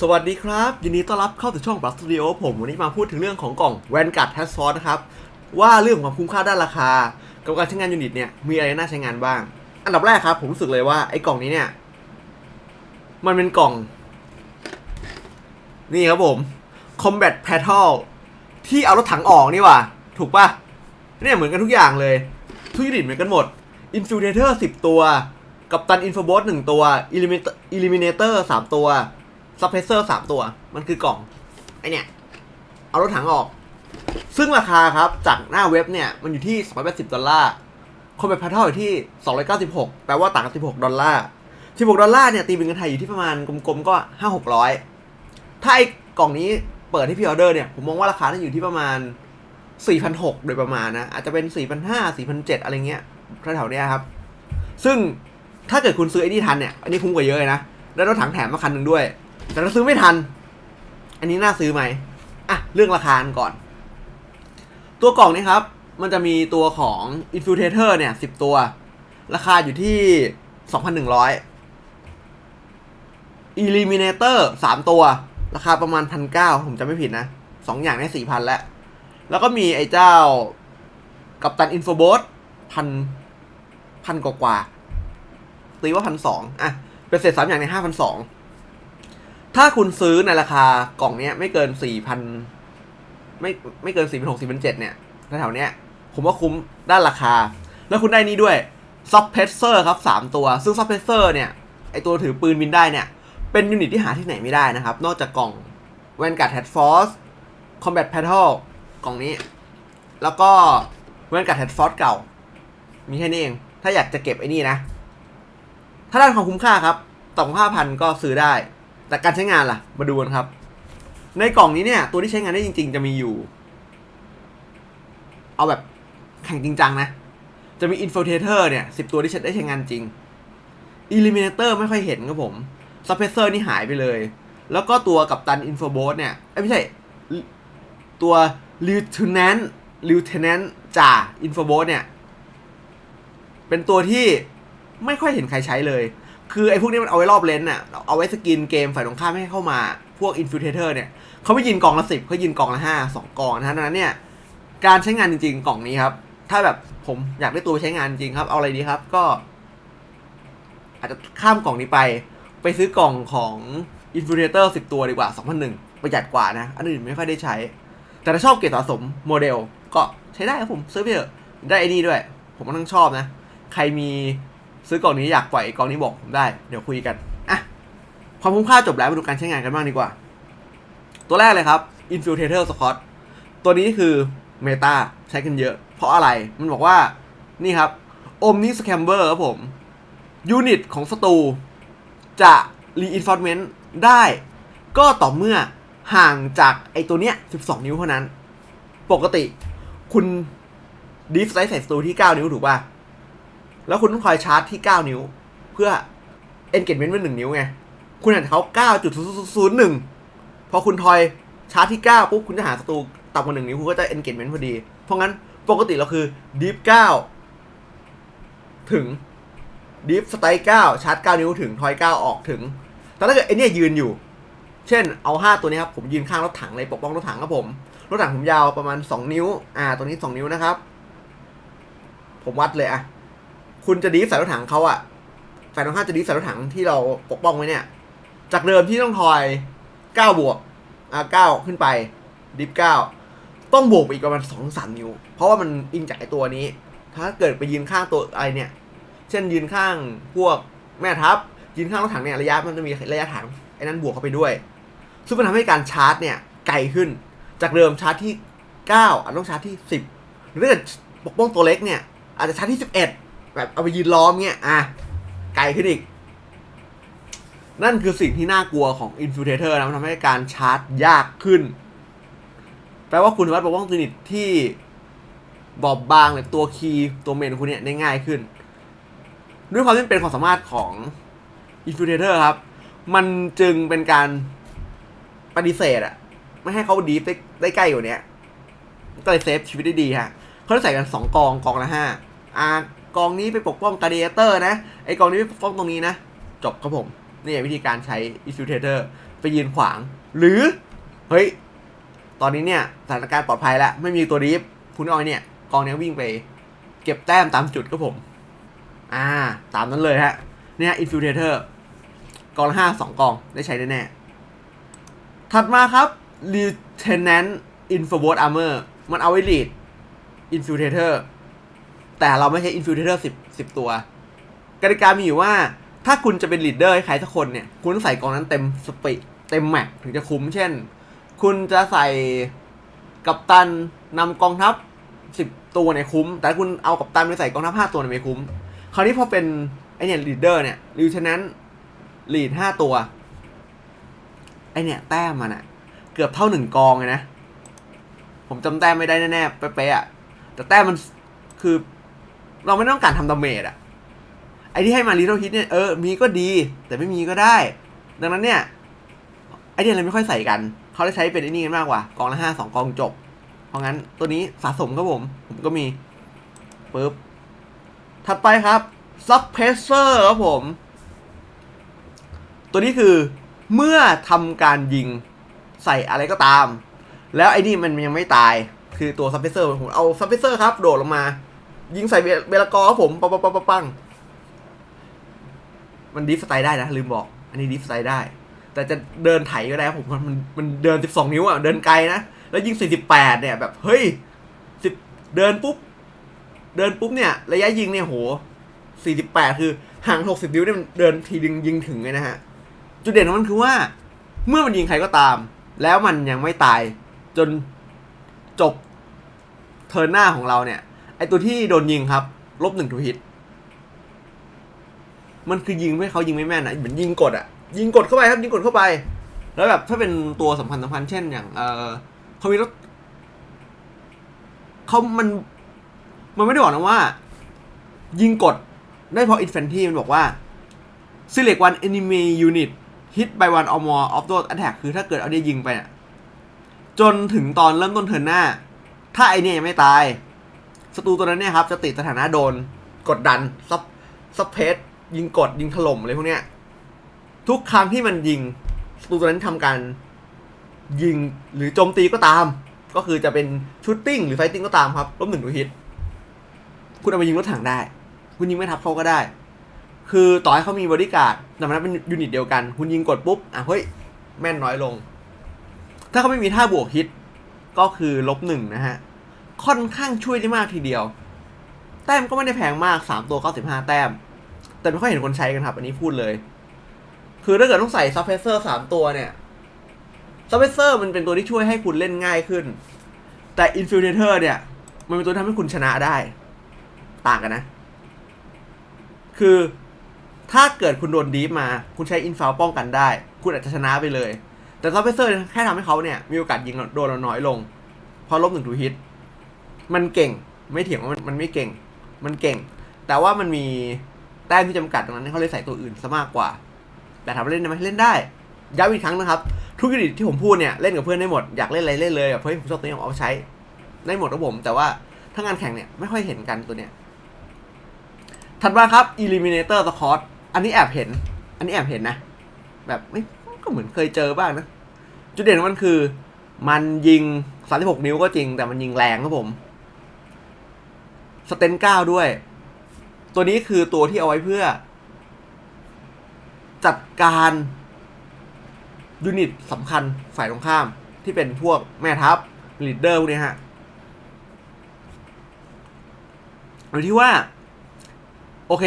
สวัสดีครับ ยินดีต้อนรับเข้าสู่ช่อง b l o สตูดิโอผมวันนี้มาพูดถึงเรื่องของกล่อง Vanguard t a s k Force นะครับ ว่าเรื่องของความคุ้มค่าด้านราคา กับการใช้งานยูนิตเนี่ย มีอะไรน่าใช้งานบ้าง อันดับแรกครับผมรู้สึกเลยว่าไอ้กล่องนี้เนี่ย มันเป็นกล่อง นี่ครับผม Combat p a t l ที่เอารถถังออกนี่ว่าถูกปะเนี่ยเหมือนกันทุกอย่างเลย ทุกยูนิตเหมือนกันหมด Infiltrator 10 ตัว กับตัน Infobot 1 ตัว Eliminator 3 ตัว ซับเพรสเซอร์สามตัว มันคือกล่อง ไอเนี่ย เอารถถังออก ซึ่งราคาครับ จากหน้าเว็บเนี่ย มันอยู่ที่ 280 ดอลลาร์คอมเบทพาร์ทอยู่ที่ 296 แปลว่าต่างกัน16 ดอลลาร์ 16 ดอลลาร์เนี่ย ตีเป็นเงินไทยอยู่ที่ประมาณกลมๆก็ 5 600 ถ้าไอ้กล่องนี้เปิดที่พิออเดอร์เนี่ย ผมมองว่าราคาน่าอยู่ที่ประมาณ 4,600 โดยประมาณนะ อาจจะเป็น 4,500 4,700 อะไรเงี้ยแถวๆเนี้ยครับ ซึ่งถ้าเกิดคุณซื้อไอ้นี่ทันเนี่ย อันนี้คุ้มกว่าเยอะเลยนะ ได้รถถังแถมมาคันหนึ่งด้วย แต่ถ้าซื้อไม่ทัน อันนี้น่าซื้อไหมอะเรื่องราคาก่อน ตัวกล่องนี้ครับ มันจะมีตัวของ Infiltrator เนี่ย10ตัว ราคาอยู่ที่2,100 Eliminator 3ตัว ราคาประมาณ1,900ผมจะไม่ผิดนะ2อย่างนี้4,000แล้ว แล้วก็มีไอ้เจ้ากับตัน Infobot พันพันกว่าๆตีว่าพันสองอะเป็นเศษสามอย่างในห้าพันสอง ถ้าคุณซื้อในราคากล่องเนี้ยไม่เกินสี่พันไม่ไม่เกินสี่พันหกสี่พันเจ็ดเนี่ยแถวเนี้ยผมว่าคุ้มด้านราคา แล้วคุณได้นี้ด้วยซับเพสเซอร์ครับสามตัว ซึ่งซับเพสเซอร์เนี่ยไอตัวถือปืนบินได้เนี่ย เป็นยูนิตที่หาที่ไหนไม่ได้นะครับ นอกจากกล่อง Vanguard Task Force Combat Patrol กล่องนี้ แล้วก็ Vanguard Task Force เก่า มีแค่นี้เอง ถ้าอยากจะเก็บไอ้นี่นะ ถ้าด้านความคุ้มค่าครับต่อห้าพันก็ซื้อได้ แต่การใช้งานล่ะ มาดูกันครับ ในกล่องนี้เนี่ย ตัวที่ใช้งานได้จริง ๆ จะมีอยู่ เอาแบบแข่งจริงจังนะ จะมี Infiltrator เนี่ยสิบตัวที่ใช้ได้ใช้งานจริง Eliminator ไม่ค่อยเห็นครับผม Suppressor นี่หายไปเลย แล้วก็ตัวกับตัน Infobot เนี่ยไม่ใช่ ตัว Lieutenant Lieutenant จ่า Infobot เนี่ย เป็นตัวที่ไม่ค่อยเห็นใครใช้เลย คือไอ้พวกนี้มันเอาไว้รอบเลนส์น่ะ เอาไว้สกินเกมฝ่ายตรงข้ามไม่ให้เข้ามา พวก Infiltrator เนี่ยเขาไม่ยินกล่องละสิบเขายินกล่องละห้าสองกล่องนะฮะดังนั้นเนี่ย การใช้งานจริงๆกล่องนี้ครับ ถ้าแบบผมอยากได้ตัวใช้งานจริงครับ เอาอะไรดีครับ ก็ อาจจะข้ามกล่องนี้ไป ไปซื้อกล่องของ Infiltrator 10ตัวดีกว่า2001ประหยัดกว่านะ อันอื่นไม่ค่อยได้ใช้ แต่ถ้าชอบเก็บสะสมโมเดล ก็ใช้ได้ครับผมซื้อไปเถอะได้ไอ้นี่ด้วย ผมก็ต้องชอบนะ ใครมี ซื้อกล่องนี้อยากปล่อยกล่องนี้บอกผมได้ เดี๋ยวคุยกันอะความคุ้มค่าจบแล้วมาดูการใช้งานกันบ้างดีกว่า ตัวแรกเลยครับ Infiltrator Scott ตัวนี้คือเมตาใช้กันเยอะ เพราะอะไรมันบอกว่านี่ครับ Omni Scamber ครับผมยูนิตของศัตรูจะ reinforcement ได้ ก็ต่อเมื่อห่างจากไอตัวเนี้ย 12 นิ้วเท่านั้น ปกติคุณดีฟไซส์ใส่ศัตรูที่ 9 นิ้วถูกป่ะ แล้วคุณต้องคอยชาร์จที่ 9 นิ้ว เพื่อ engagement เป็น1นิ้วไง คุณเห็นเขา 9.001 พอคุณทอยชาร์จที่ 9 ปุ๊บ คุณจะหาศัตรูต่ำกว่า1นิ้ว คุณก็จะ engagement พอดี เพราะงั้นปกติเราคือ deep 9 ถึง deep strike 9 ชาร์จ 9 นิ้วถึง ทอย 9 ออกถึง แต่ถ้าเกิดไอเนี่ยยืนอยู่ เช่นเอา 5 ตัวนี้ครับ ผมยืนข้างรถถังเลยปกป้องรถถังครับผม รถถังผมยาวประมาณ 2 นิ้ว อ่า ตัวนี้ 2 นิ้วนะครับ ผมวัดเลยอะ คุณจะดีฟใส่รถถังเขาอะฝ่ายตรงข้ามจะดีฟใส่รถถังที่เราปกป้องไว้เนี่ย จากเดิมที่ต้องทอยเก้าบวกอ่าเก้าขึ้นไปดิฟเก้าต้องบวกไปอีกประมาณสองสามนิ้ว เพราะว่ามันอิงจากไอตัวนี้ ถ้าเกิดไปยืนข้างตัวอะไรเนี่ย เช่นยืนข้างพวกแม่ทัพยืนข้างรถถังเนี่ยระยะมันจะมีระยะถังไอ้นั้นบวกเข้าไปด้วย ซึ่งมันทำให้การชาร์จเนี่ยไกลขึ้น จากเดิมชาร์จที่เก้าอาจต้องชาร์จที่สิบหรือถ้าเกิดปกป้องตัวเล็กเนี่ยอาจจะชาร์จที่สิบเอ็ด แบบเอาไปยืนล้อมเงี้ยอะไกลขึ้นอีก นั่นคือสิ่งที่น่ากลัวของ Infiltrator นะมันทำให้การชาร์จยากขึ้น แปลว่าคุณสามารถปกป้องยูนิตที่บอบบางแบบตัวคีย์ตัวเมนคุณเนี่ยได้ง่ายขึ้น ด้วยความที่เป็นความสามารถของ Infiltrator ครับ มันจึงเป็นการปฏิเสธอะไม่ให้เขาดีฟได้ใกล้กว่านี้ก็เลยเซฟชีวิตได้ดีฮะเขาได้ใส่กันสองกองกองละห้าอา กองนี้ไปปกป้องกาเดียเตอร์นะ ไอกองนี้ไปปกป้องตรงนี้นะ จบครับผม นี่วิธีการใช้ infiltrator ไปยืนขวาง หรือ เฮ้ย ตอนนี้เนี่ยสถานการณ์ปลอดภัยแล้ว ไม่มีตัวดีฟคุณอาไอ้เนี่ย กองนี้วิ่งไป เก็บแต้มตามจุดครับผม อ่า ตามนั้นเลยฮะ เนี่ย infiltrator กองห้าสองกองได้ใช้แน่ๆถัดมาครับ lieutenant infobot armor มันเอาไว้ lead infiltrator แต่เราไม่ใช่ infiltrator สิบสิบตัวกติกามีอยู่ว่าถ้าคุณจะเป็น leader ให้ใครสักคนเนี่ย คุณต้องใส่กองนั้นเต็มสปีดเต็มแม็กถึงจะคุ้ม เช่น คุณจะใส่กัปตันนำกองทัพสิบตัวเนี่ยคุ้ม แต่คุณเอากัปตันไปใส่กองทัพห้าตัวเนี่ยไม่คุ้ม คราวนี้พอเป็นไอเนี่ย leader เนี่ย lieutenant lead ห้าตัวไอเนี่ยแต้มมันอะเกือบเท่าหนึ่งกองเลยนะ ผมจำแต้มไม่ได้แน่ๆเป๊ะๆอะแต่แต้มมันคือ เราไม่ต้องการทำดาเมจอะไอที่ให้มา little hit เนี่ยเออมีก็ดี แต่ไม่มีก็ได้ ดังนั้นเนี่ย ไอเดียอะไรไม่ค่อยใส่กัน เขาได้ใช้เป็นไอ้นี่กันมากกว่ากองละห้าสองกองจบ เพราะงั้นตัวนี้สะสมครับผม ผมก็มีปึ๊บถัดไปครับ suppressor ครับผม ตัวนี้คือเมื่อทำการยิงใส่อะไรก็ตาม แล้วไอ้นี่มันยังไม่ตายคือตัว suppressor ผมเอา suppressor ครับ โดดลงมา ยิงใส่เบลากอผมปังปังปังปังมันดิฟสไตล์ได้นะ ลืมบอก อันนี้ดิฟสไตล์ได้ แต่จะเดินไถก็ได้ผมมันมันมันเดิน 12 นิ้วอะ เดินไกลนะ แล้วยิง 48 เนี่ย แบบ เฮ้ยสิบเดินปุ๊บ เดินปุ๊บเนี่ย ระยะยิงเนี่ยโห 48 คือห่าง 60 นิ้วเนี่ยมันเดินทีดึงยิงถึงเลยนะฮะ จุดเด่นของมันคือว่า เมื่อมันยิงใครก็ตาม แล้วมันยังไม่ตายจนจบเทิร์นหน้าของเราเนี่ย ไอตัวที่โดนยิงครับ ลบหนึ่งทูฮิต มันคือยิงไม่เขายิงไม่แม่นอะเหมือนยิงกดอะยิงกดเข้าไปครับยิงกดเข้าไป แล้วแบบถ้าเป็นตัวสำคัญสำคัญเช่นอย่าง เออเขามีรถเขามัน มันไม่ได้บอกนะว่า ยิงกดได้เพราะอินฟ n น r y มันบอกว่า select one enemy unit hit by one or more of those attack คือถ้าเกิดเอาได้ยิงไปอะจนถึงตอนเริ่มต้นเทิร์นหน้า ถ้าไอเนี่ยยังไม่ตาย ศัตรูตัวนั้นเนี่ยครับจะติดสถานะโดนกดดันซับซับเพสยิงกดยิงถล่มอะไรพวกเนี้ยทุกครั้งที่มันยิงศัตรูตัวนั้นทำการยิงหรือโจมตีก็ตาม ก็คือจะเป็นชูตติ้งหรือไฟติ้งก็ตามครับลบหนึ่งตัวฮิต คุณเอาไปยิงรถถังได้ คุณยิงไม่ทับเขาก็ได้ คือต่อให้เขามีบริการดแต่มันเป็นยูนิตเดียวกัน คุณยิงกดปุ๊บอะเฮ้ยแม่นน้อยลง ถ้าเขาไม่มีท่าบวกฮิตก็คือลบหนึ่งนะฮะ ค่อนข้างช่วยได้มากทีเดียว แต้มก็ไม่ได้แพงมาก 3 ตัว 95 แต้ม แต่ไม่ค่อยเห็นคนใช้กันครับ อันนี้พูดเลย คือถ้าเกิดต้องใส่ซับเพเซอร์สามตัวเนี่ยซับเพเซอร์มันเป็นตัวที่ช่วยให้คุณเล่นง่ายขึ้น แต่อินฟิลเ t อร์เนี่ย มันเป็นตัวทำให้คุณชนะได้ ต่างกันนะ คือถ้าเกิดคุณโดนดีฟมา คุณใช้อินฟาวป้องกันได้ คุณอาจจะชนะไปเลย แต่ซับเพเซอร์แค่ทำให้เขาเนี่ยมีโอกาสยิงโดนเราน้อยลงพราะลบหนึ่งทูฮิต มันเก่ง ไม่เถียงว่ามันมันไม่เก่ง มันเก่ง แต่ว่ามันมีแต้มที่จำกัดตรงนั้นเขาเลยใส่ตัวอื่นซะมากกว่า แต่ถามว่าเล่นได้ไหมเล่นได้ย้ำอีกครั้งนะครับ ทุกยูนิตที่ผมพูดเนี่ยเล่นกับเพื่อนได้หมดอยากเล่นอะไรเล่นเลยแบบเฮ้ยผมชอบตัวนี้ผมเอาไปใช้ได้หมดครับผม แต่ว่าถ้างานแข่งเนี่ยไม่ค่อยเห็นกันตัวเนี้ยถัดมาครับ Eliminator s c o t อันนี้แอบเห็น อันนี้แอบเห็นนะ แบบไม่ก็เหมือนเคยเจอบ้างนะ จุดเด่นของมันคือ มันยิง 36 นิ้วก็จริง แต่มันยิงแรงครับผม สเตน9ด้วย ตัวนี้คือตัวที่เอาไว้เพื่อ จัดการยูนิตสำคัญฝ่ายตรงข้าม ที่เป็นพวกแม่ทัพลีดเดอร์พวกนี้ฮะโดยที่ว่า โอเค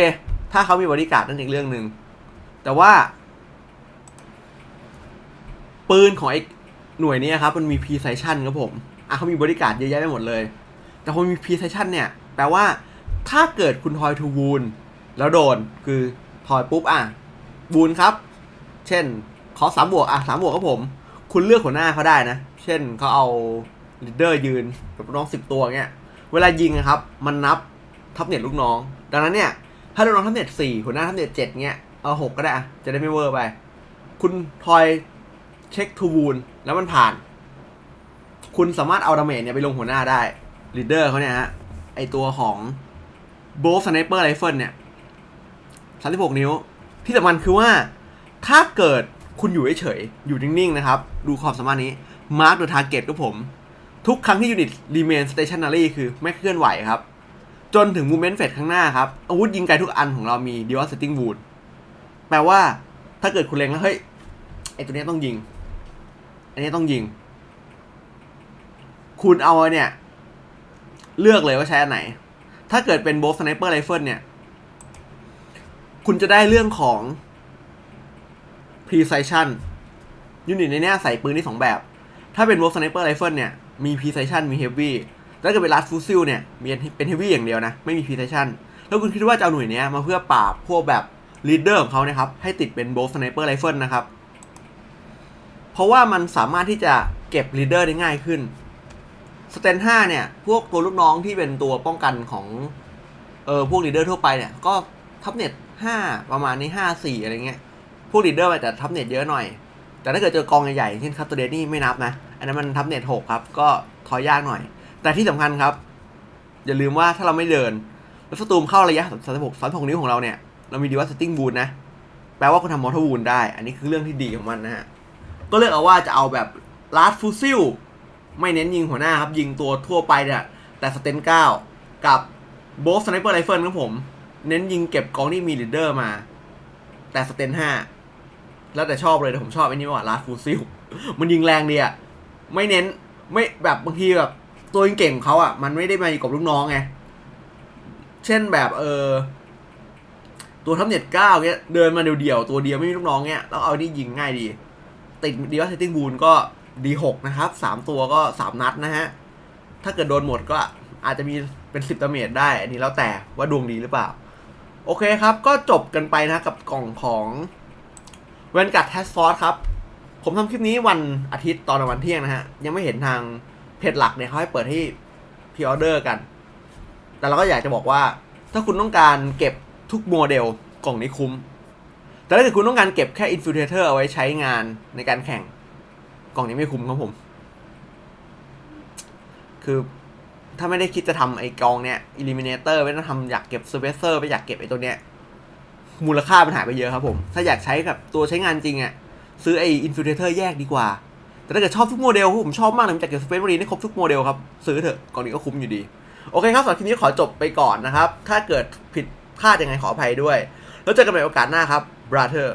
ถ้าเขามีบริการนั่นอีกเรื่องหนึ่งแต่ว่า ปืนของไอ้หน่วยนี้ครับ มันมี precision ครับผม อะเขามีบริการเยอะแยะไปหมดเลย แต่พอมี precision เนี่ย แปลว่าถ้าเกิดคุณทอยทูวูนแล้วโดนคือทอยปุ๊บอะบูนครับ เช่นขอสามบวกอะสามบวกครับผม คุณเลือกหัวหน้าเขาได้นะ เช่นเขาเอาลีดเดอร์ยืนกับน้องสิบตัวเงี้ย เวลายิงนะครับ มันนับทับเน็ตลูกน้อง ดังนั้นเนี่ยถ้าลูกน้องทับเน็ตสี่หัวหน้าทับเน็ตเจ็ดเงี้ยเอาหกก็ได้อะจะได้ไม่เวอร์ไป คุณทอยเช็คทูวูนแล้วมันผ่าน คุณสามารถเอาดาเมจเนี่ยไปลงหัวหน้าได้ลีดเดอร์เขาเนี่ยฮะ ไอตัวของโบสไนเปอร์ไรเฟิลเนี่ย36นิ้ว ที่สำคัญคือว่าถ้าเกิดคุณอยู่เฉยๆ อยู่นิ่งๆ นะครับ ดูความสามารถนี้ Mark the Target ก็ผม ทุกครั้งที่ยูนิต remain stationary คือไม่เคลื่อนไหวครับ จนถึง movement phase ข้างหน้าครับ อาวุธยิงไกลทุกอันของเรามี devastating wound แปลว่าถ้าเกิดคุณเล็งแล้ว เฮ้ย ไอตัวเนี้ยต้องยิง อันนี้ต้องยิง คุณเอาเนี่ย เลือกเลยว่าใช้อันไหน ถ้าเกิดเป็น bolt sniper rifle เนี่ย คุณจะได้เรื่องของ precision ยูนิตในเนี้ยใส่ปืนที่สองแบบ ถ้าเป็น bolt sniper rifle เนี่ย มี precision มี heavy แล้วก็เป็น last fusil เนี่ยมีเป็น heavy อย่างเดียวนะ ไม่มี precision แล้วคุณคิดว่าจะเอาหน่วยเนี้ยมาเพื่อปราบพวกแบบ leader ของเขานะครับ ให้ติดเป็น bolt sniper rifle นะครับ เพราะว่ามันสามารถที่จะเก็บ leader ได้ง่ายขึ้น สเตน5เนี่ย พวกตัวลูกน้องที่เป็นตัวป้องกันของเออพวก leader ทั่วไปเนี่ย ก็ทับเน็ต5ประมาณนี้5 4อะไรเงี้ย พวก leader มันจะทับเน็ตเยอะหน่อย แต่ถ้าเกิดเจอกองใหญ่ๆอย่เช่นคัตเตอร์เดนี่ไม่นับนะ อันนั้นมันทับเน็ต6ครับ ก็ทอยยากหน่อย แต่ที่สำคัญครับ อย่าลืมว่าถ้าเราไม่เดิน แล้วสตูมเข้าระยะ36 36นิ้วของเราเนี่ย เรามีดีว่าสติ้งบูนนะ แปลว่าคุณทำมอเตอร์บูนได้ อันนี้คือเรื่องที่ดีของมันนะฮะ ก็เลือกเอาว่าจะเอาแบบลาร์ดฟูซิล ไม่เน้นยิงหัวหน้าครับ ยิงตัวทั่วไปเนี่ยแต่สเตน9กับโบสสไนเปอร์ไรเฟิลครับผม เน้นยิงเก็บกองที่มีลีดเดอร์มา แต่สเตน5แล้วแต่ชอบเลยแต่ผมชอบไอ้นี่ว่าลาดฟูซิลมันยิงแรงดีอะไม่เน้นไม่แบบบางทีแบบตัวยิงเก่งของเขาอะมันไม่ได้มาอยู่กับลูกน้องไงเช่นแบบเออตัวทับเน็ตเก้าเงี้ยเดินมาเดี่ยวๆตัวเดียวไม่มีลูกน้องเงี้ยแล้วเอานี่ยิงง่ายดี ติดดีว่าเซตติ้งบูนก็ ดีหกนะครับสามตัวก็สามนัดนะฮะ ถ้าเกิดโดนหมดก็อาจจะมีเป็นสิบดาเมจได้ อันนี้แล้วแต่ว่าดวงดีหรือเปล่า โอเคครับ ก็จบกันไปนะกับกล่องของเวนกัดแทสฟอร์ครับ ผมทำคลิปนี้วันอาทิตย์ตอนวันเที่ยงนะฮะ ยังไม่เห็นทางเพจหลักเนี่ยเขาให้เปิดให้พ r ออเดอร์กัน แต่เราก็อยากจะบอกว่า ถ้าคุณต้องการเก็บทุกโมเดลกล่องนี้คุ้ม แต่ถ้าเกิดคุณต้องการเก็บแค่ Infiltrator เอาไว้ใช้งานในการแข่ง กล่องนี้ไม่คุ้มครับผม คือถ้าไม่ได้คิดจะทำไอ้กองเนี้ย Eliminator ไม่ต้องทำอยากเก็บ Survivor ไปอยากเก็บไอ้ตัวเนี้ย มูลค่ามันหายไปเยอะครับผม ถ้าอยากใช้กับตัวใช้งานจริงอะ่ะซื้อไอ้ Infiltrator แยกดีกว่า แต่ถ้าเกิดชอบทุกโมเดลผมชอบมากเลยผมอยากเก็บ Space Marine ได้ครบทุกโมเดลครับซื้อเถอะกล่องนี้ก็คุ้มอยู่ดี โอเคครับสำหรับคลิปนี้ขอจบไปก่อนนะครับ ถ้าเกิดผิดพลาดยังไงขออภัยด้วย แล้วเจอกันใหม่โอกาสหน้าครับ brother